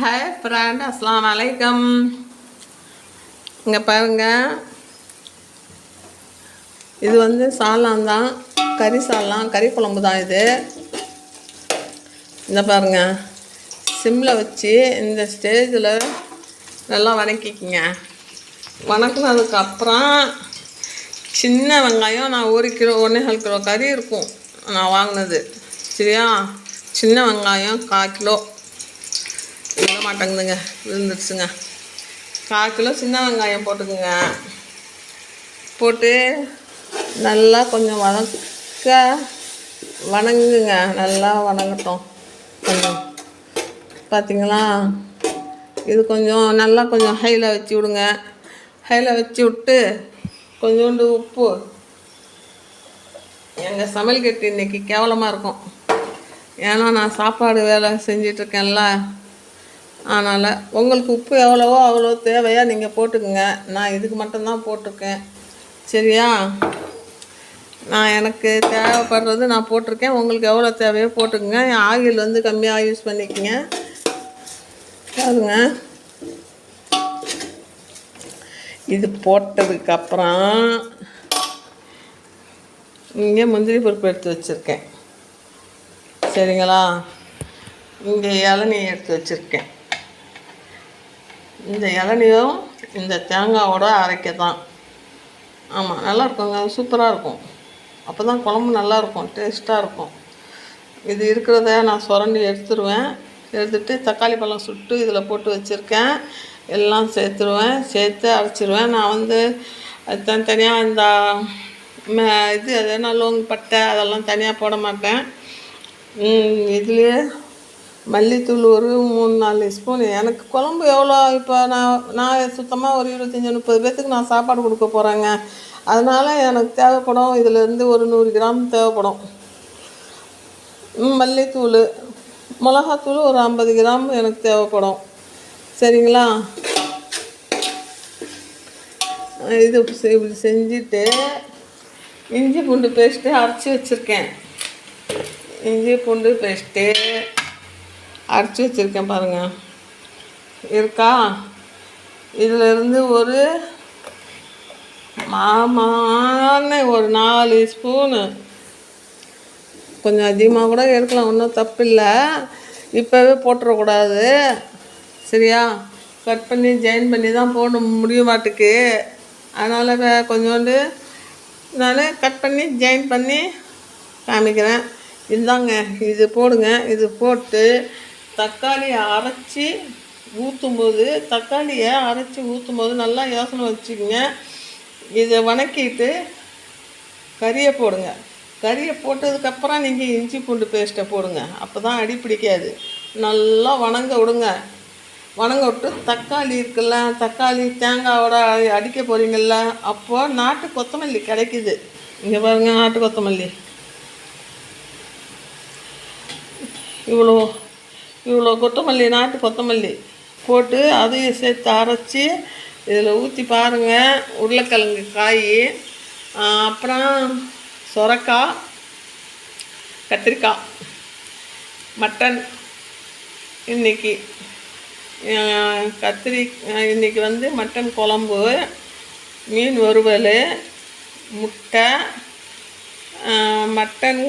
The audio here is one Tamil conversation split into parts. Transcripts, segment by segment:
ஹாய் ஃப்ரெண்ட் அஸ்லாம் வலைக்கம் இங்கே பாருங்க. இது வந்து சாலான் தான் கறி சாலாம் கறி குழம்பு தான் இது. இந்த பாருங்க. சிம்மில் வச்சு இந்த ஸ்டேஜில் நல்லா வணக்கிக்கிங்க. வணக்கினதுக்கப்புறம் சின்ன வெங்காயம் நான் ஒரு கிலோ ஒன்றேகால் கிலோ கறி இருக்கும் நான் வாங்கினது. சரியா? சின்ன வெங்காயம் கால் கிலோ. மாட்டேங்குதுங்க. விழுந்துருச்சுங்க. கால் கிலோ சின்ன வெங்காயம் போட்டுக்குங்க. போட்டு நல்லா கொஞ்சம் வதக்க வணங்குங்க. நல்லா வணங்கட்டும். கொஞ்சம். பார்த்தீங்களா இது கொஞ்சம் நல்லா கொஞ்சம் ஹையில் வச்சு விடுங்க. ஹையில் வச்சு விட்டு கொஞ்சோண்டு உப்பு. எங்கள் சமையல் கட்டு இன்னைக்கு கேவலமாக இருக்கும். ஏன்னா நான் சாப்பாடு வேலை செஞ்சிட்ருக்கேன்ல அதனால் உங்களுக்கு உப்பு எவ்வளவோ அவ்வளோ தேவையாக நீங்கள் போட்டுக்குங்க. நான் இதுக்கு மட்டும்தான் போட்டிருக்கேன். சரியா? நான் எனக்கு தேவைப்படுறது நான் போட்டிருக்கேன். உங்களுக்கு எவ்வளோ தேவையோ போட்டுக்குங்க. ஆயில் வந்து கம்மியாக யூஸ் பண்ணிக்கோங்க. பாருங்க. இது போட்டதுக்கப்புறம் இங்கே முந்திரி பருப்பு எடுத்து வச்சுருக்கேன். சரிங்களா? இங்கே இளநீ எடுத்து வச்சுருக்கேன். இந்த இளநியும் இந்த தேங்காவோட அரைக்க தான் ஆமாம் நல்லா இருக்குங்க சூப்பராக இருக்கும் அப்போ தான் குழம்பு நல்லாயிருக்கும் டேஸ்ட்டாக இருக்கும் இது இருக்கிறத நான் சுரண்டி எடுத்துருவேன். எடுத்துகிட்டு தக்காளி பழம் சுட்டு இதில் போட்டு வச்சுருக்கேன். எல்லாம் சேர்த்துருவேன். சேர்த்து அரைச்சிருவேன். நான் வந்து அது தனித்தனியாக இந்த ம- இது எதனா லோங் பட்டை அதெல்லாம் தனியாக போட மாட்டேன். இதுலேயே மல்லித்தூள் ஒரு மூணு நாலு ஸ்பூன். எனக்கு குழம்பு எவ்வளோ? இப்போ நான் நான் சுத்தமாக ஒரு இருபத்தஞ்சி முப்பது பேர்த்துக்கு நான் சாப்பாடு கொடுக்க போகிறேங்க அதனால் எனக்கு தேவைப்படும். இதிலேருந்து ஒரு நூறு கிராம் தேவைப்படும். மல்லித்தூள் மிளகாத்தூள் ஒரு ஐம்பது கிராம் எனக்கு தேவைப்படும். சரிங்களா? இது இப்படி செஞ்சுட்டு இஞ்சி பூண்டு பேஸ்ட்டு அரைச்சி வச்சுருக்கேன். இஞ்சி பூண்டு பேஸ்ட்டு அரைச்சி வச்சுருக்கேன் பாருங்கள் இருக்கா? இதிலிருந்து ஒரு மாமான ஒரு நாலு ஸ்பூனு. கொஞ்சம் அதிகமாக கூட எடுக்கலாம் ஒன்றும் தப்பு இல்லை இப்போவே போட்டுறக்கூடாது. சரியா? கட் பண்ணி ஜாயின் பண்ணி தான் போட முடிய மாட்டுக்கு அதனால் வே- கொஞ்சோண்டு நான் கட் பண்ணி ஜாயின் பண்ணி காமிக்கிறேன். இந்தாங்க இது போடுங்க. இது போட்டு தக்காளியை அரைச்சி ஊற்றும்போது தக்காளியை அரைச்சி ஊற்றும்போது நல்லா யோசனை வச்சுக்கோங்க. இதை வணக்கிட்டு கறியை போடுங்க. கறியை போட்டதுக்கப்புறம் நீங்கள் இஞ்சி பூண்டு பேஸ்ட்டை போடுங்க. அப்போ தான் அடி பிடிக்காது. நல்லா வணங்க விடுங்க. வணங்க விட்டு தக்காளி இருக்குல்ல தக்காளி தேங்காவோட அடிக்க போகிறீங்கள்ல அப்போது நாட்டு கொத்தமல்லி கிடைக்குது. இங்கே பாருங்கள் நாட்டு கொத்தமல்லி. இவ்வளோ. இவ்வளோ கொத்தமல்லி நாட்டு கொத்தமல்லி போட்டு அதையும் சேர்த்து அரைச்சி இதில் ஊற்றி பாருங்கள் உருளைக்கிழங்கு காய் அப்புறம் சொரக்காய் கத்திரிக்காய் மட்டன் இன்னைக்கு கத்திரி இன்றைக்கி வந்து மட்டன் குழம்பு மீன் வறுவல் முட்டை மட்டன்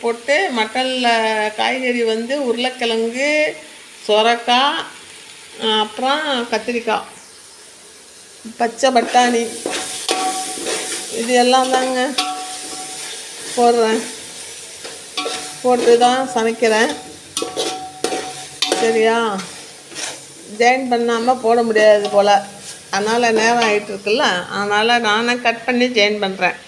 போட்டு மட்டனில் காய்கறி வந்து உருளைக்கிழங்கு சொரக்காய் அப்புறம் கத்திரிக்காய். பச்சை பட்டாணி. இது எல்லாம் தாங்க போடுறேன். போட்டு தான் சமைக்கிறேன். சரியா? ஜாயின் பண்ணாமல் போட முடியாது போல். அதனால் நேரம் ஆகிட்டு இருக்குல்ல. அதனால் நானே கட் பண்ணி ஜாயின் பண்ணுறேன்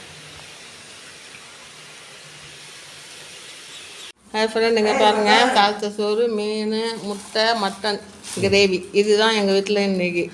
ஹாய் ஃப்ரெண்ட் நீங்கள் பாருங்கள் தாழ்த்த சோறு மீன் முட்டை மட்டன் கிரேவி இதுதான் எங்கள் வீட்டில் இன்றைக்கி